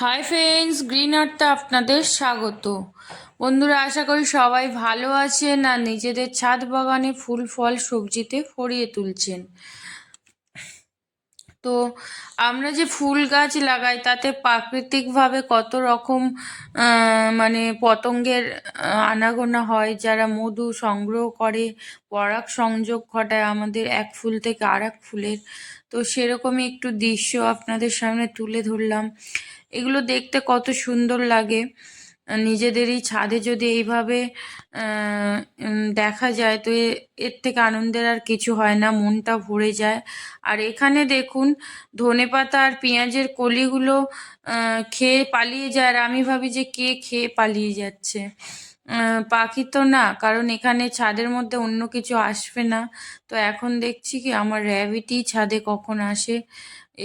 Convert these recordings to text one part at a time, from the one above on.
Hi friends green আর্টটা আপনাদের স্বাগত। বন্ধুরা, আশা করি সবাই ভালো আছেন আর নিজেদের ছাদ বাগানে ফুল, ফল, সবজিতে ফরিয়ে তুলছেন। তো আমরা যে ফুল গাছ লাগাই, তাতে প্রাকৃতিকভাবে কত রকম মানে পতঙ্গের আনাগোনা হয়, যারা মধু সংগ্রহ করে, পরাগ সংযোগ ঘটায়, আমাদের এক ফুল থেকে আর এক ফুলের। তো সেরকমই একটু দৃশ্য আপনাদের সামনে তুলে ধরলাম। এগুলো দেখতে কত সুন্দর লাগে। নিজেদেরই ছাদে যদি এইভাবে দেখা যায়, তো এর থেকে আনন্দের আর কিছু হয় না, মনটা ভরে যায়। আর এখানে দেখুন, ধনে পাতা আর পেঁয়াজের কলিগুলো খেয়ে পালিয়ে যায়। আর আমি ভাবি যে কে খেয়ে পালিয়ে যাচ্ছে। পাখি তো না কারণ এখানে ছাদের মধ্যে অন্য কিছু আসবে না। তো এখন দেখছি কি আমার র্যাবিটই ছাদে কখন আসে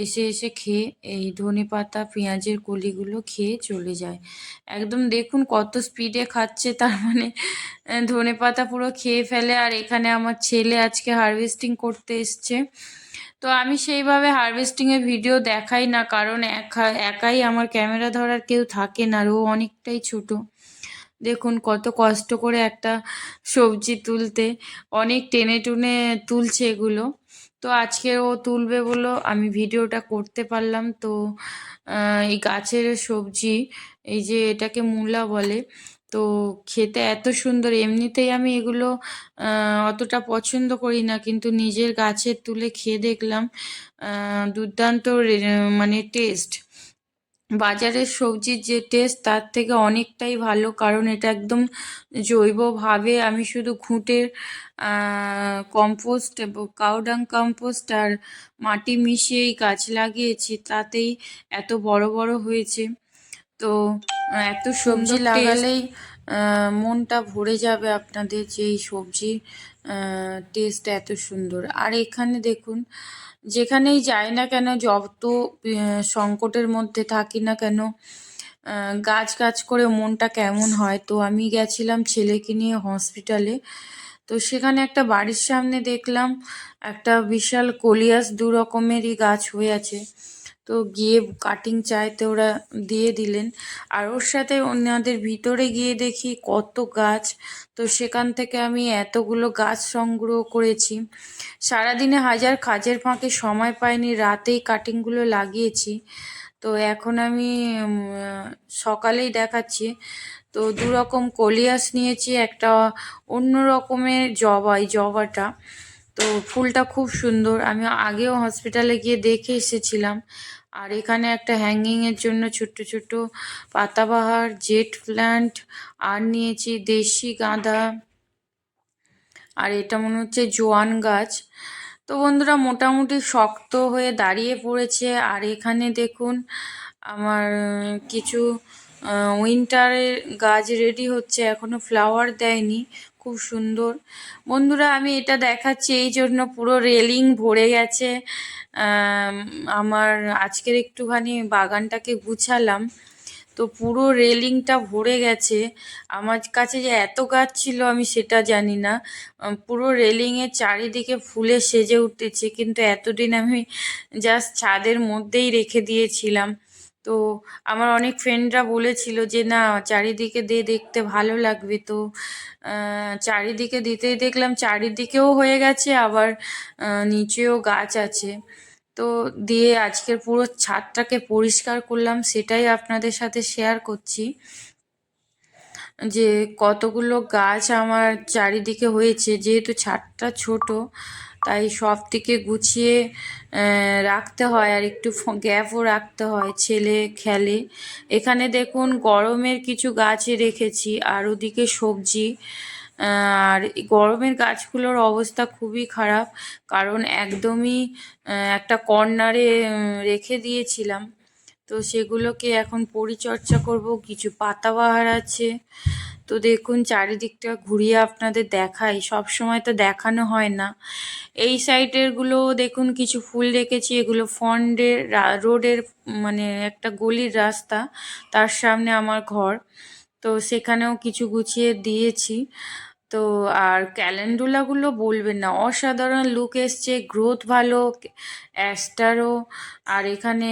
এসে এসে খেয়ে এই ধনেপাতা পেঁয়াজের কলিগুলো খেয়ে চলে যায়। একদম দেখুন কত স্পিডে খাচ্ছে তার মানে আহ, ধনেপাতা পুরো খেয়ে ফেলে আর এখানে আমার ছেলে আজকে হারভেস্টিং করতে এসছে। তো আমি সেইভাবে হারভেস্টিংয়ের ভিডিও দেখাই না কারণ একা একাই আমার ক্যামেরা ধরার কেউ থাকে না আর ও অনেকটাই ছোট। দেখুন কত কষ্ট করে একটা সবজি তুলতে, অনেক টেনে টুনে তুলছে এগুলো। তো আজকে ও তুলবে বলো আমি ভিডিওটা করতে পারলাম। তো এই গাছের সবজি, এই যে এটাকে মূলা বলে, তো খেতে এত সুন্দর। এমনিতেই আমি এগুলো অতটা পছন্দ করি না, কিন্তু নিজের গাছের তুলে খেয়ে দেখলাম দুর্দান্ত মানে টেস্ট বাজারের সবজির যে টেস্ট তার থেকে অনেকটাই ভালো। কারণ এটা একদম জৈবভাবে আমি শুধু ঘুঁটে কম্পোস্ট এবং কাউডাং কম্পোস্ট আর মাটি মিশিয়েই গাছ লাগিয়েছি। তাতেই এত বড় বড় হয়েছে। তো এত সবজি লাগালেই মনটা ভরে যাবে আপনাদের যে এই সবজির টেস্ট এত সুন্দর। আর এখানে দেখুন, যেখানেই যাই না কেন, যত সংকটের মধ্যে থাকি না কেন গাছ গাছ করে মনটা কেমন হয়। তো আমি গেছিলাম ছেলেকে নিয়ে হসপিটালে তো সেখানে একটা বাড়ির সামনে দেখলাম একটা বিশাল কলিয়াস দু রকমেরই গাছ হয়ে আছে। তো গিয়ে কাটিং চাইতে ওরা দিয়ে দিলেন। আর ওর সাথে ওনাদের ভিতরে গিয়ে দেখি কত গাছ। তো সেখান থেকে আমি এতগুলো গাছ সংগ্রহ করেছি। সারাদিনে হাজার কাজের ফাঁকে সময় পাইনি, রাতেই কাটিংগুলো লাগিয়েছি। তো এখন আমি সকালেই দেখাচ্ছি। তো দু রকম কলিয়াস নিয়েছি, একটা অন্য রকমের জবা, এই জবাটা। তো ফুলটা খুব সুন্দর। আমি আগেও হসপিটালে গিয়ে দেখে এসেছিলাম। আর এখানে একটা হ্যাঙ্গিং এর জন্য ছোট্ট ছোট্ট পাতাবাহার জেট প্ল্যান্ট আর নিয়েছি দেশি গাঁদা। আর এটা মনে হচ্ছে জোয়ান গাছ। তো বন্ধুরা, মোটামুটি শক্ত হয়ে দাঁড়িয়ে পড়েছে। আর এখানে দেখুন, আমার কিছু উইন্টারের গাছ রেডি হচ্ছে। এখনও ফ্লাওয়ার দেয়নি। খুব সুন্দর। বন্ধুরা, আমি এটা দেখাচ্ছি, এই জন্য পুরো রেলিং ভরে গেছে। আমার আজকের একটুখানি বাগানটাকে গুছালাম। তো পুরো রেলিংটা ভরে গেছে। আমার কাছে যে এত গাছ ছিল, আমি সেটা জানি না। পুরো রেলিংয়ের চারিদিকে ফুলে সেজে উঠতেছে কিন্তু এতদিন আমি জাস্ট ছাদের মধ্যেই রেখে দিয়েছিলাম। তো আমার অনেক ফ্রেন্ডরা বলেছিল যে, না, চারিদিকে দিয়ে দেখতে ভালো লাগবে। তো চারিদিকে দিতেই দেখলাম চারিদিকেও হয়ে গেছে, আবার নিচেও গাছ আছে। তো দিয়ে আজকের পুরো ছাদটাকে পরিষ্কার করলাম, সেটাই আপনাদের সাথে শেয়ার করছি। যে কতগুলো গাছ আমার চারিদিকে হয়েছে, যেহেতু ছাদটা ছোট তাই সব থেকে গুছিয়ে রাখতে হয় আর একটু গ্যাপও রাখতে হয় ছেলে খেলে। এখানে দেখুন গরমের কিছু গাছ রেখেছি, আর ওদিকে সবজি। আর গরমের গাছগুলোর অবস্থা খুবই খারাপ, কারণ একদমই একটা কর্নারে রেখে দিয়েছিলাম। তো সেগুলোকে এখন পরিচর্যা করব, কিছু পাতাবাহার আছে। তো দেখুন, চারিদিকটা ঘুরিয়ে আপনাদের দেখাই, সব সময় তো দেখানো হয় না। এই সাইডেরগুলো দেখুন, কিছু ফুল রেখেছি এগুলো ফন্ডের রোডের মানে একটা গলির রাস্তা, তার সামনে আমার ঘর। তো সেখানেও কিছু গুছিয়ে দিয়েছি। তো আর ক্যালেন্ডুলাগুলো বলবেন না। অসাধারণ লুক এসছে গ্রোথ ভালো অ্যাস্টারও আর এখানে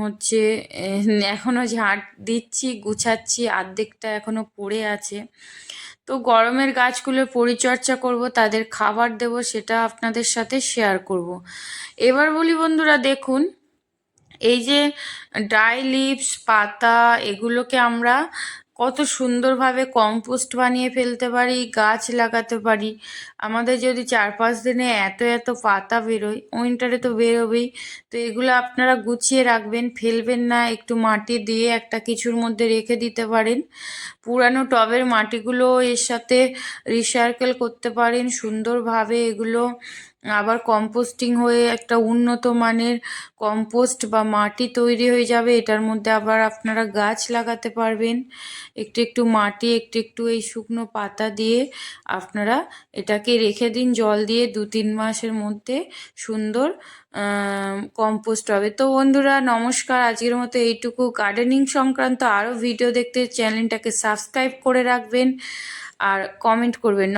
হচ্ছে আহ, এখনও ঝাঁট দিচ্ছি গুছাচ্ছি অর্ধেকটা এখনও পড়ে আছে। তো গরমের গাছগুলোর পরিচর্যা করব তাদের খাবার দেব সেটা আপনাদের সাথে শেয়ার করব। এবার বলি বন্ধুরা দেখুন এই যে ড্রাই লিভস পাতা এগুলোকে আমরা কত সুন্দরভাবে কম্পোস্ট বানিয়ে ফেলতে পারি, গাছ লাগাতে পারি। আমাদের যদি চার পাঁচ দিনে এত এত পাতা বেরোয়, উইন্টারে তো বেরোবেই। তো এগুলো আপনারা গুছিয়ে রাখবেন, ফেলবেন না, একটু মাটি দিয়ে একটা কিছুর মধ্যে রেখে দিতে পারেন। পুরানো টবের মাটিগুলো এর সাথে রিসাইকেল করতে পারেন, সুন্দরভাবে এগুলো আবার কম্পোস্টিং হয়ে একটা উন্নত মানের কম্পোস্ট বা মাটি তৈরি হয়ে যাবে, এটার মধ্যে আবার আপনারা গাছ লাগাতে পারবেন। একটু একটু মাটি, একটু একটু এই শুকনো পাতা দিয়ে আপনারা এটাকে রেখে দিন, জল দিয়ে দু তিন মাসের মধ্যে সুন্দর কম্পোস্ট হবে। তো বন্ধুরা, নমস্কার। আজকের মতো এইটুকু। গার্ডেনিং সংক্রান্ত আরও ভিডিও দেখতে চ্যানেলটাকে সাবস্ক্রাইব করে রাখবেন আর কমেন্ট করবেন।